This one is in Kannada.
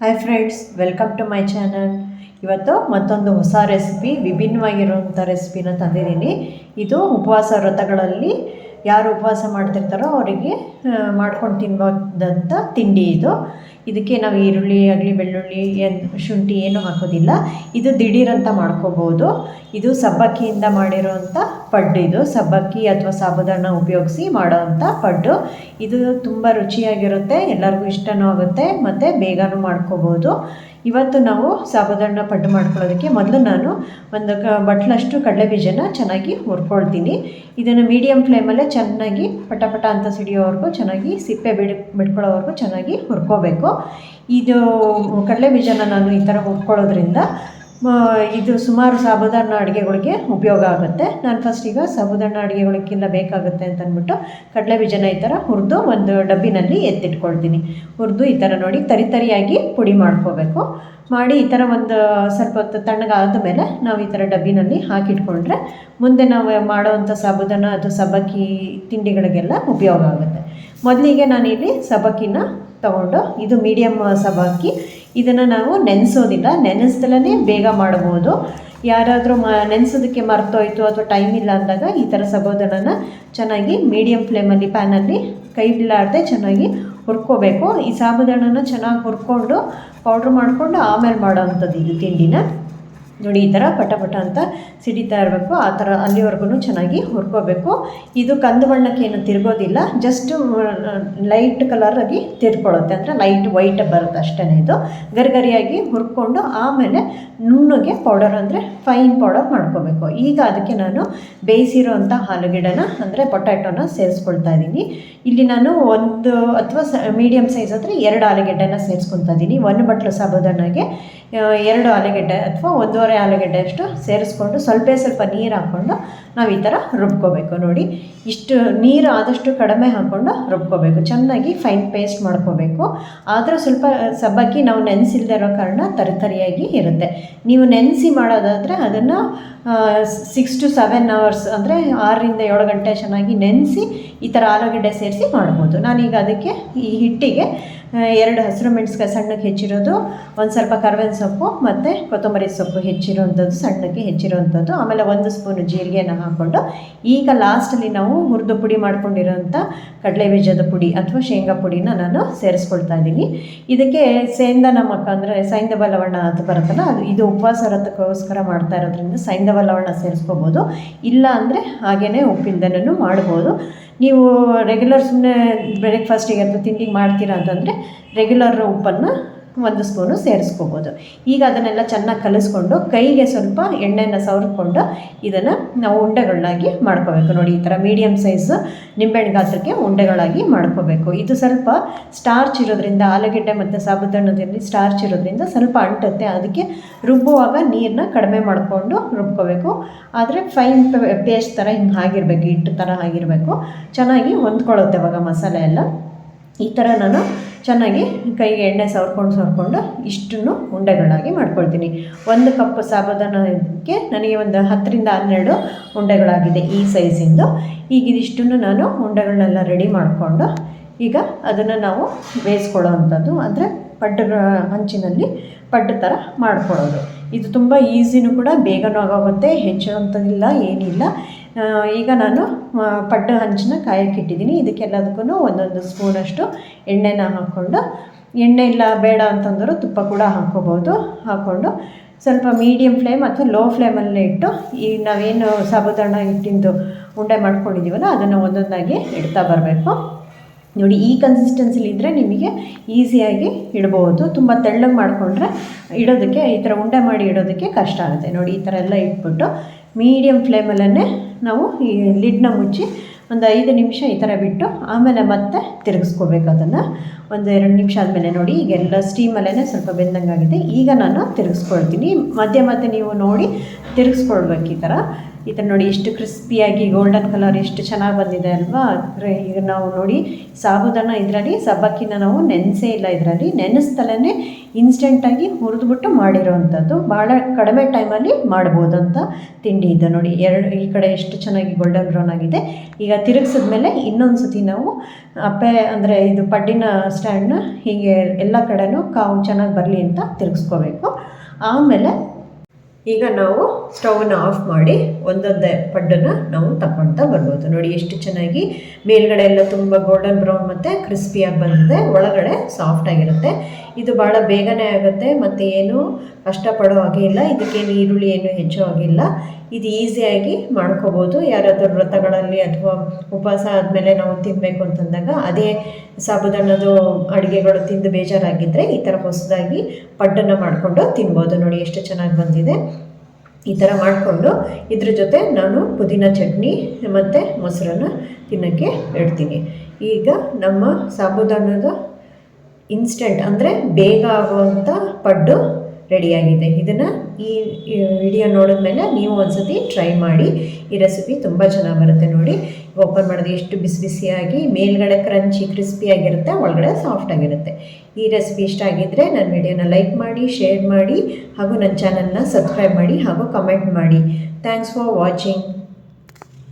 Hi friends welcome to my channel ಇವತ್ತು ಮತ್ತೊಂದು ಹೊಸ ರೆಸಿಪಿ ವಿಭಿನ್ನವಾಗಿರುವಂಥ ರೆಸಿಪಿನ ತಂದಿದ್ದೀನಿ. ಇದು ಉಪವಾಸ ವ್ರತಗಳಲ್ಲಿ ಯಾರು ಉಪವಾಸ ಮಾಡ್ತಿರ್ತಾರೋ ಅವರಿಗೆ ಮಾಡ್ಕೊಂಡು ತಿನ್ಬೋದಂಥ ತಿಂಡಿ ಇದು. ಇದಕ್ಕೆ ನಾವು ಈರುಳ್ಳಿ ಆಗಲಿ ಬೆಳ್ಳುಳ್ಳಿ ಶುಂಠಿ ಏನು ಹಾಕೋದಿಲ್ಲ. ಇದು ದಿಢೀರಂತ ಮಾಡ್ಕೋಬೋದು. ಇದು ಸಬ್ಬಕ್ಕಿಯಿಂದ ಮಾಡಿರೋವಂಥ ಪಡ್ಡು ಇದು. ಸಬ್ಬಕ್ಕಿ ಅಥವಾ ಸಾಬುದಾನ ಉಪಯೋಗಿಸಿ ಮಾಡೋವಂಥ ಪಡ್ಡು. ಇದು ತುಂಬ ರುಚಿಯಾಗಿರುತ್ತೆ, ಎಲ್ಲರಿಗೂ ಇಷ್ಟವೂ ಆಗುತ್ತೆ, ಮತ್ತು ಬೇಗನೂ ಮಾಡ್ಕೋಬೋದು. ಇವತ್ತು ನಾವು ಸಾಬದಣ್ಣ ಪಡ್ಡು ಮಾಡ್ಕೊಳ್ಳೋದಕ್ಕೆ ಮೊದಲು ನಾನು ಒಂದು ಕ ಬಟ್ಲಷ್ಟು ಕಡಲೆ ಬೀಜನ ಚೆನ್ನಾಗಿ ಹುರ್ಕೊಳ್ತೀನಿ. ಇದನ್ನು ಮೀಡಿಯಮ್ ಫ್ಲೇಮಲ್ಲೇ ಚೆನ್ನಾಗಿ ಪಟ ಪಟ ಅಂತ ಸಿಡಿಯೋವರೆಗೂ ಚೆನ್ನಾಗಿ ಸಿಪ್ಪೆ ಬಿಡ್ ಬಿಡ್ಕೊಳ್ಳೋವರೆಗೂ ಚೆನ್ನಾಗಿ ಹುರ್ಕೋಬೇಕು. ಇದು ಕಡಲೆ ಬೀಜನ ನಾನು ಈ ಥರ ಹುರ್ಕೊಳ್ಳೋದ್ರಿಂದ ಇದು ಸುಮಾರು ಸಾಬುದಾನ ಅಡುಗೆಗಳಿಗೆ ಉಪಯೋಗ ಆಗುತ್ತೆ. ನಾನು ಫಸ್ಟ್ ಈಗ ಸಾಬುದಾನ ಅಡುಗೆಗಳಿಗೆಲ್ಲ ಬೇಕಾಗುತ್ತೆ ಅಂತ ಅಂದ್ಬಿಟ್ಟು ಕಡಲೆ ಬೀಜನ ಈ ಥರ ಹುರಿದು ಒಂದು ಡಬ್ಬಿನಲ್ಲಿ ಎತ್ತಿಟ್ಕೊಳ್ತೀನಿ. ಹುರಿದು ಈ ಥರ ನೋಡಿ ತರಿ ತರಿಯಾಗಿ ಪುಡಿ ಮಾಡ್ಕೋಬೇಕು. ಮಾಡಿ ಈ ಥರ ಒಂದು ಸ್ವಲ್ಪ ಹೊತ್ತು ತಣ್ಣಗಾದ ಮೇಲೆ ನಾವು ಈ ಥರ ಡಬ್ಬಿನಲ್ಲಿ ಹಾಕಿಟ್ಕೊಂಡ್ರೆ ಮುಂದೆ ನಾವು ಮಾಡೋವಂಥ ಸಾಬುದಾನ ಅಥವಾ ಸಬ್ಬಕ್ಕಿ ತಿಂಡಿಗಳಿಗೆಲ್ಲ ಉಪಯೋಗ ಆಗುತ್ತೆ. ಮೊದಲಿಗೆ ನಾನಿಲ್ಲಿ ಸಬ್ಬಕ್ಕಿನ ತಗೊಂಡು ಇದು ಮೀಡಿಯಮ್ ಸಬ್ಬಕ್ಕಿ ಇದನ್ನು ನಾವು ನೆನೆಸೋದಿಲ್ಲ ನೆನೆಸ್ದಲೇ ಬೇಗ ಮಾಡ್ಬೋದು. ಯಾರಾದರೂ ಮ, ನೆನೆಸೋದಕ್ಕೆ ಮರ್ತೋಯ್ತು ಅಥವಾ ಟೈಮ್ ಇಲ್ಲ ಅಂದಾಗ ಈ ಥರ ಸಬೋದಣನ ಚೆನ್ನಾಗಿ ಮೀಡಿಯಮ್ ಫ್ಲೇಮಲ್ಲಿ ಪ್ಯಾನಲ್ಲಿ ಕೈ ಬಿಲ್ಲಾಡದೆ ಚೆನ್ನಾಗಿ ಹುರ್ಕೋಬೇಕು. ಈ ಸಾಬುದಾಣನ ಚೆನ್ನಾಗಿ ಹುರ್ಕೊಂಡು ಪೌಡ್ರ್ ಮಾಡಿಕೊಂಡು ಆಮೇಲೆ ಮಾಡೋವಂಥದ್ದು ಇದು ತಿಂಡಿನ. ನೋಡಿ, ಈ ಥರ ಪಟ ಪಟ ಅಂತ ಸಿಡಿತಾ ಇರಬೇಕು. ಆ ಥರ ಅಲ್ಲಿವರೆಗೂ ಚೆನ್ನಾಗಿ ಹುರ್ಕೋಬೇಕು. ಇದು ಕಂದು ಬಣ್ಣಕ್ಕೆ ಏನು ತಿರ್ಗೋದಿಲ್ಲ. Just light ಕಲರಾಗಿ ತಿರ್ಕೊಳ್ಳುತ್ತೆ. ಅಂದರೆ ಲೈಟ್ ವೈಟ್ ಬರುತ್ತೆ ಅಷ್ಟೇ ಇದು. ಗರಿಗರಿಯಾಗಿ ಹುರ್ಕೊಂಡು ಆಮೇಲೆ ನುಣ್ಣಗೆ ಪೌಡರ್ ಅಂದರೆ ಫೈನ್ ಪೌಡರ್ ಮಾಡ್ಕೋಬೇಕು. ಈಗ ಅದಕ್ಕೆ ನಾನು ಬೇಯಿಸಿರೋಂಥ ಆಲೂಗೆಡ್ಡೆನ ಅಂದರೆ ಪೊಟ್ಯಾಟೋನ ಸೇರಿಸ್ಕೊಳ್ತಾ ಇದ್ದೀನಿ ಇಲ್ಲಿ ನಾನು ಒಂದು ಅಥವಾ ಸ ಮೀಡಿಯಮ್ ಸೈಜ್ ಅಂದರೆ ಎರಡು ಆಲೂಗೆಡ್ಡೆನ ಸೇರಿಸ್ಕೊತಾ ಇದ್ದೀನಿ ಒಂದು ಬಟ್ಲು ಸಾಬುದಾನಾಗೆ ಎರಡು ಆಲೂಗೆಡ್ಡೆ ಅಥವಾ ಒಂದೂವರೆ ಆಲೂಗೆಡ್ಡೆ ಅಷ್ಟು ಸೇರಿಸ್ಕೊಂಡು ಸ್ವಲ್ಪ ಸ್ವಲ್ಪ ನೀರು ಹಾಕ್ಕೊಂಡು ನಾವು ಈ ಥರ ರುಬ್ಕೋಬೇಕು ನೋಡಿ. ಇಷ್ಟು ನೀರು ಆದಷ್ಟು ಕಡಿಮೆ ಹಾಕ್ಕೊಂಡು ರುಬ್ಕೋಬೇಕು. ಚೆನ್ನಾಗಿ ಫೈನ್ ಪೇಸ್ಟ್ ಮಾಡ್ಕೋಬೇಕು. ಆದರೂ ಸ್ವಲ್ಪ ಸಬ್ಬಕ್ಕಿ ನಾವು ನೆನೆಸಿಲ್ದೇ ಇರೋ ಕಾರಣ ತರಿತರಿಯಾಗಿ ಇರುತ್ತೆ. ನೀವು ನೆನೆಸಿ ಮಾಡೋದಾದರೆ ಅದನ್ನು ಸಿಕ್ಸ್ ಟು ಸೆವೆನ್ ಅವರ್ಸ್ ಅಂದರೆ ಆರರಿಂದ ಏಳು ಗಂಟೆ ಚೆನ್ನಾಗಿ ನೆನೆಸಿ ಈ ಥರ ಆಲೂಗಡ್ಡೆ ಸೇರಿಸಿ ಮಾಡ್ಬೋದು. ನಾನೀಗ ಅದಕ್ಕೆ ಈ ಹಿಟ್ಟಿಗೆ ಎರಡು ಹಸಿರು ಮೆಣಸಿಕಾಯಿ ಸಣ್ಣಕ್ಕೆ ಹೆಚ್ಚಿರೋದು, ಒಂದು ಸ್ವಲ್ಪ ಕರ್ಬೇವಿನ ಸೊಪ್ಪು ಮತ್ತು ಕೊತ್ತಂಬರಿ ಸೊಪ್ಪು ಹೆಚ್ಚಿರೋವಂಥದ್ದು ಸಣ್ಣಕ್ಕೆ ಹೆಚ್ಚಿರೋವಂಥದ್ದು ಆಮೇಲೆ ಒಂದು ಸ್ಪೂನು ಜೀರಿಗೆಯನ್ನು ಹಾಕ್ಕೊಂಡು, ಈಗ ಲಾಸ್ಟಲ್ಲಿ ನಾವು ಹುರಿದು ಪುಡಿ ಮಾಡ್ಕೊಂಡಿರೋಂಥ ಕಡಲೆ ಬೀಜದ ಪುಡಿ ಅಥವಾ ಶೇಂಗಾ ಪುಡಿನ ನಾನು ಸೇರಿಸ್ಕೊಳ್ತಾ ಇದ್ದೀನಿ. ಇದಕ್ಕೆ ಸೇಂದ ನಮಕ ಅಂದರೆ ಸೈಂಧವ ಲವಣ ಅಂತ ಬರುತ್ತಲ್ಲ, ಅದು ಇದು ಉಪವಾಸ ವ್ರತಕ್ಕೋಸ್ಕರ ಮಾಡ್ತಾ ಇರೋದ್ರಿಂದ ಸೈಂಧವ ಲವಣ ಸೇರಿಸ್ಕೋಬೋದು. ಇಲ್ಲ ಅಂದರೆ ಹಾಗೇ ಉಪ್ಪಿಂದನೂ ಮಾಡ್ಬೋದು. ನೀವು ರೆಗ್ಯುಲರ್ ಸುಮ್ಮನೆ ಬ್ರೇಕ್ಫಾಸ್ಟಿಗೆ ಅಥವಾ ತಿಂಡಿಗೆ ಮಾಡ್ತೀರಾ ಅಂತಂದರೆ ರೆಗ್ಯುಲರ್ ಉಪ್ಪನ್ನು ಒಂದು ಸ್ಪೂನು ಸೇರಿಸ್ಕೋಬೋದು. ಈಗ ಅದನ್ನೆಲ್ಲ ಚೆನ್ನಾಗಿ ಕಲಿಸ್ಕೊಂಡು ಕೈಗೆ ಸ್ವಲ್ಪ ಎಣ್ಣೆನ ಸವರ್ಕೊಂಡು ಇದನ್ನು ನಾವು ಉಂಡೆಗಳನ್ನಾಗಿ ಮಾಡ್ಕೋಬೇಕು. ನೋಡಿ, ಈ ಥರ ಮೀಡಿಯಮ್ ಸೈಜ್ ನಿಂಬೆಹಣ್ಣು ಗಾತ್ರಕ್ಕೆ ಉಂಡೆಗಳಾಗಿ ಮಾಡ್ಕೋಬೇಕು. ಇದು ಸ್ವಲ್ಪ ಸ್ಟಾರ್ಚ್ ಇರೋದ್ರಿಂದ, ಆಲೂಗೆಡ್ಡೆ ಮತ್ತು ಸಾಬುದಾಣದಲ್ಲಿ ಸ್ಟಾರ್ಚ್ ಇರೋದ್ರಿಂದ ಸ್ವಲ್ಪ ಅಂಟುತ್ತೆ. ಅದಕ್ಕೆ ರುಬ್ಬುವಾಗ ನೀರನ್ನ ಕಡಿಮೆ ಮಾಡಿಕೊಂಡು ರುಬ್ಕೋಬೇಕು. ಆದರೆ ಫೈನ್ ಪೇಸ್ಟ್ ಥರ ಹಿಂಗೆ ಆಗಿರಬೇಕು, ಹಿಟ್ಟು ಥರ ಆಗಿರಬೇಕು. ಚೆನ್ನಾಗಿ ಹೊಂದ್ಕೊಳ್ಳುತ್ತೆ ಇವಾಗ ಮಸಾಲೆ ಎಲ್ಲ. ಈ ಥರ ನಾನು ಚೆನ್ನಾಗಿ ಕೈಗೆ ಎಣ್ಣೆ ಸವರ್ಕೊಂಡು ಸವರ್ಕೊಂಡು ಇಷ್ಟನ್ನು ಉಂಡೆಗಳಾಗಿ ಮಾಡ್ಕೊಳ್ತೀನಿ. ಒಂದು ಕಪ್ ಸಾಬುದಾನಕ್ಕೆ ನನಗೆ ಒಂದು ಹತ್ತರಿಂದ ಹನ್ನೆರಡು ಉಂಡೆಗಳಾಗಿದೆ ಈ ಸೈಜಿಂದು ಈಗ ಇದಿಷ್ಟನ್ನು ನಾನು ಉಂಡೆಗಳನ್ನೆಲ್ಲ ರೆಡಿ ಮಾಡಿಕೊಂಡು ಈಗ ಅದನ್ನು ನಾವು ಬೇಯಿಸ್ಕೊಳ್ಳೋ ಅಂಥದ್ದು ಅಂದರೆ ಪಡ್ಡ ಹಂಚಿನಲ್ಲಿ ಪಡ್ಡು ಥರ ಮಾಡ್ಕೊಳ್ಳೋದು. ಇದು ತುಂಬ ಈಸಿನೂ ಕೂಡ ಬೇಗನೂ ಆಗೋಗುತ್ತೆ ಇಲ್ಲ ಏನಿಲ್ಲ. ಆ, ಈಗ ನಾನು ಆ, ಹಂಚಿನ ಹಂಚನ್ನ ಕಾಯಕ್ಕೆ ಇಟ್ಟಿದ್ದೀನಿ. ಇದಕ್ಕೆಲ್ಲದಕ್ಕೂ ಒಂದೊಂದು ಸ್ಪೂನಷ್ಟು ಎಣ್ಣೆನ ಹಾಕ್ಕೊಂಡು ಎಣ್ಣೆ ಇಲ್ಲ ಬೇಡ ಅಂತಂದರೂ ತುಪ್ಪ ಕೂಡ ಹಾಕ್ಕೋಬೋದು ಹಾಕ್ಕೊಂಡು ಸ್ವಲ್ಪ ಮೀಡಿಯಮ್ ಫ್ಲೇಮ್ ಅಥವಾ ಲೋ ಫ್ಲೇಮಲ್ಲೇ ಇಟ್ಟು ಈ ನಾವೇನು ಸಾಬುದಾಣ ಹಿಟ್ಟಿಂದು ಉಂಡೆ ಮಾಡ್ಕೊಂಡಿದ್ದೀವಲ್ಲ ಅದನ್ನು ಒಂದೊಂದಾಗಿ ಇಡ್ತಾ ಬರಬೇಕು. ನೋಡಿ ಈ ಕನ್ಸಿಸ್ಟೆನ್ಸಿಲಿ ಇದ್ದರೆ ನಿಮಗೆ ಈಸಿಯಾಗಿ ಇಡ್ಬೋದು. ತುಂಬ ತೆಳ್ಳಗೆ ಮಾಡಿಕೊಂಡ್ರೆ ಇಡೋದಕ್ಕೆ ಈ ಥರ ಉಂಡೆ ಮಾಡಿ ಇಡೋದಕ್ಕೆ ಕಷ್ಟ ಆಗುತ್ತೆ. ನೋಡಿ ಈ ಥರ ಎಲ್ಲ ಇಟ್ಬಿಟ್ಟು ಮೀಡಿಯಮ್ ಫ್ಲೇಮಲ್ಲೇ ನಾವು ಈ ಲಿಡ್ನ ಮುಚ್ಚಿ ಒಂದು ಐದು ನಿಮಿಷ ಈ ಥರ ಬಿಟ್ಟು ಆಮೇಲೆ ಮತ್ತೆ ತಿರುಗಿಸ್ಕೋಬೇಕು ಅದನ್ನು. ಒಂದು ಎರಡು ನಿಮಿಷ ಆದಮೇಲೆ ನೋಡಿ ಈಗೆಲ್ಲ ಸ್ಟೀಮಲ್ಲೇ ಸ್ವಲ್ಪ ಬೆಂದಂಗಾಗಿದೆ. ಈಗ ನಾನು ತಿರುಗಿಸ್ಕೊಳ್ತೀನಿ. ಮಧ್ಯೆ ಮತ್ತೆ ನೀವು ನೋಡಿ ತಿರುಗಿಸ್ಕೊಳ್ಬೇಕು ಈ ಥರ ಈ ಥರ ನೋಡಿ ಎಷ್ಟು ಕ್ರಿಸ್ಪಿಯಾಗಿ ಗೋಲ್ಡನ್ ಕಲರ್ ಎಷ್ಟು ಚೆನ್ನಾಗಿ ಬಂದಿದೆ ಅಲ್ವಾ? ಈಗ ನಾವು ನೋಡಿ ಸಾಬುದಾನ ಇದರಲ್ಲಿ ಸಬ್ಬಕ್ಕಿನ ನಾವು ನೆನೆಸೇ ಇಲ್ಲ ಇದರಲ್ಲಿ. ನೆನೆಸ್ತಲೇ ಇನ್ಸ್ಟೆಂಟಾಗಿ ಹುರಿದ್ಬಿಟ್ಟು ಮಾಡಿರೋವಂಥದ್ದು. ಭಾಳ ಕಡಿಮೆ ಟೈಮಲ್ಲಿ ಮಾಡ್ಬೋದಂತ ತಿಂಡಿ ಇದು ನೋಡಿ. ಎರಡು, ಈ ಕಡೆ ಎಷ್ಟು ಚೆನ್ನಾಗಿ ಗೋಲ್ಡನ್ ಬ್ರೌನ್ ಆಗಿದೆ. ಈಗ ತಿರುಗಿಸಿದ್ಮೇಲೆ ಇನ್ನೊಂದು ಸತಿ ನಾವು ಅಪ್ಪೆ ಅಂದರೆ ಇದು ಪಡ್ಡಿನ ಸ್ಟ್ಯಾಂಡ್ನ ಹೀಗೆ ಎಲ್ಲ ಕಡೆನೂ ಕಾವು ಚೆನ್ನಾಗಿ ಬರಲಿ ಅಂತ ತಿರುಗಿಸ್ಕೋಬೇಕು. ಆಮೇಲೆ ಈಗ ನಾವು ಸ್ಟವನ್ನು ಆಫ್ ಮಾಡಿ ಒಂದೊಂದೇ ಪಡ್ಡನ್ನು ನಾವು ತಗೊಳ್ತಾ ಬರ್ಬೋದು. ನೋಡಿ ಎಷ್ಟು ಚೆನ್ನಾಗಿ ಮೇಲ್ಗಡೆ ಎಲ್ಲ ತುಂಬ ಗೋಲ್ಡನ್ ಬ್ರೌನ್ ಮತ್ತು ಕ್ರಿಸ್ಪಿಯಾಗಿ ಬಂದಿದೆ. ಒಳಗಡೆ ಸಾಫ್ಟ್ ಆಗಿರುತ್ತೆ. ಇದು ಭಾಳ ಬೇಗನೆ ಆಗುತ್ತೆ. ಮತ್ತು ಏನು ಕಷ್ಟಪಡೋ ಹಾಗೆ ಇಲ್ಲ. ಇದಕ್ಕೇನು ಈರುಳ್ಳಿ ಏನು ಹೆಚ್ಚು ಹಾಗಿಲ್ಲ. ಇದು ಈಸಿಯಾಗಿ ಮಾಡ್ಕೋಬೋದು. ಯಾರಾದರೂ ವ್ರತಗಳಲ್ಲಿ ಅಥವಾ ಉಪವಾಸ ಆದಮೇಲೆ ನಾವು ತಿನ್ನಬೇಕು ಅಂತಂದಾಗ ಅದೇ ಸಾಬುದಣ್ಣದು ಅಡುಗೆಗಳು ತಿಂದು ಬೇಜಾರಾಗಿದ್ದರೆ ಈ ಥರ ಹೊಸದಾಗಿ ಪಡ್ಡನ್ನು ಮಾಡಿಕೊಂಡು ತಿನ್ಬೋದು. ನೋಡಿ ಎಷ್ಟು ಚೆನ್ನಾಗಿ ಬಂದಿದೆ. ಈ ಥರ ಮಾಡಿಕೊಂಡು ಇದ್ರ ಜೊತೆ ನಾನು ಪುದೀನ ಚಟ್ನಿ ಮತ್ತು ಮೊಸರನ್ನು ತಿನ್ನೋಕ್ಕೆ ಇಡ್ತೀನಿ ಈಗ ನಮ್ಮ ಸಾಬುದಾನದ ಇನ್ಸ್ಟೆಂಟ್ ಅಂದರೆ ಬೇಗ ಆಗುವಂಥ ಪಡ್ಡು ರೆಡಿಯಾಗಿದೆ ಇದನ್ನು ಈ ವಿಡಿಯೋ ನೋಡಿದ್ಮೇಲೆ ನೀವು ಒಂದ್ಸತಿ ಟ್ರೈ ಮಾಡಿ. ಈ ರೆಸಿಪಿ ತುಂಬ ಚೆನ್ನಾಗಿ ಬರುತ್ತೆ ನೋಡಿ. ಓಪನ್ ಮಾಡಿದ್ರೆ ಎಷ್ಟು ಬಿಸಿ ಬಿಸಿಯಾಗಿ, ಮೇಲ್ಗಡೆ ಕ್ರಂಚಿ ಕ್ರಿಸ್ಪಿಯಾಗಿರುತ್ತೆ ಒಳಗಡೆ ಸಾಫ್ಟ್ ಆಗಿರುತ್ತೆ. ಈ ರೆಸಿಪಿ ಇಷ್ಟ ಆಗಿದ್ದರೆ ನನ್ನ ವಿಡಿಯೋನ ಲೈಕ್ ಮಾಡಿ ಶೇರ್ ಮಾಡಿ, ಹಾಗೂ ನನ್ನ ಚಾನಲ್ನ ಸಬ್ಸ್ಕ್ರೈಬ್ ಮಾಡಿ, ಹಾಗೂ ಕಮೆಂಟ್ ಮಾಡಿ. Thanks for watching